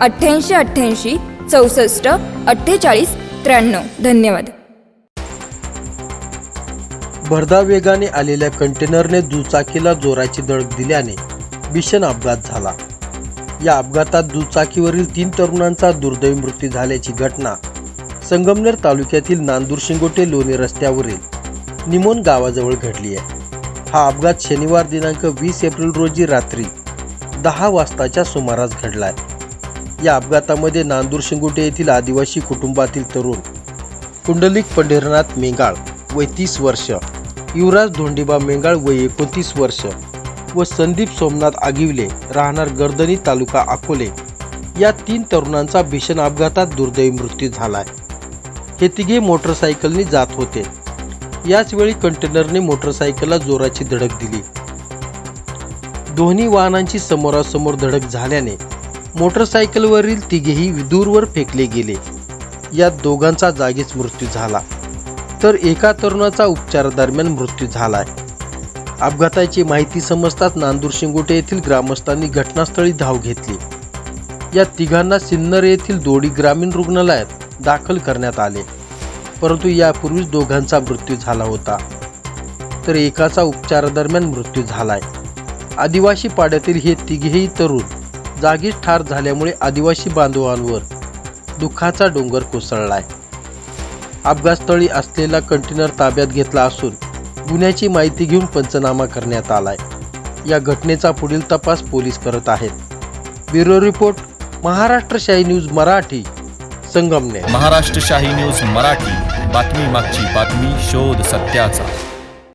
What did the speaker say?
अठ्ठ्याऐंशी अठ्ठ्याऐंशी चौसष्ट अठ्ठेचाळीस त्र्याण्णव. धन्यवाद. भरधाव वेगाने आलेल्या कंटेनरने दुचाकीला जोराची धडक दिल्याने भीषण अपघात झाला. या अपघातात दुचाकीवरील तीन तरुणांचा दुर्दैवी मृत्यू झाल्याची घटना संगमनेर तालुक्यातील नांदूर शिंगोटे लोणे रस्त्यावरील निमोन गावाजवळ घडली आहे. हा अपघात शनिवार दिनांक वीस एप्रिल रोजी रात्री दहा वाजताच्या सुमारास घडलाय या अपघातामध्ये नांदूर शिंगोटे येथील आदिवासी कुटुंबातील तरुण कुंडलिक पंढरीनाथ मेंगाळ वय तीस वर्ष युवराज धोंडीबा मेंगाळ वय एकोणतीस वर्ष व संदीप सोमनाथ आगिवले राहणार गर्दनी तालुका अकोले. या तीन तरुणांचा भीषण अपघातात दुर्दैवी मृत्यू झालाय. हे तिघे मोटरसायकलने जात होते. याचवेळी कंटेनरने मोटरसायकलला जोराची धडक दिली. दोन्ही वाहनांची समोरासमोर धडक झाल्याने मोटरसायकलवरील तिघेही दूरवर फेकले गेले. यात दोघांचा जागीच मृत्यू झाला. तर एका तरुणाचा उपचारादरम्यान मृत्यू झाला आहे अपघाताची माहिती समजताच नांदूर शिंगोटे येथील ग्रामस्थांनी घटनास्थळी धाव घेतली. या तिघांना सिन्नर येथील दोडी ग्रामीण रुग्णालयात दाखल करण्यात आले. परंतु यापूर्वीच दोघांचा मृत्यू झाला होता. तर एकाचा उपचारादरम्यान मृत्यू झालाय. आदिवासी पाड्यातील हे तिघेही तरुण जागीच ठार झाल्यामुळे आदिवासी बांधवांवर दुःखाचा डोंगर कोसळलाय. अपघातस्थळी असलेला कंटेनर ताब्यात घेतला असून गुन्ह्याची माहिती घेऊन पंचनामा करण्यात आलाय. या घटनेचा पुढील तपास पोलीस करत आहेत. ब्युरो रिपोर्ट महाराष्ट्र शाही न्यूज मराठी संगमने महाराष्ट्र शाही न्यूज मराठी बातमी मागची बातमी शोध सत्याचा.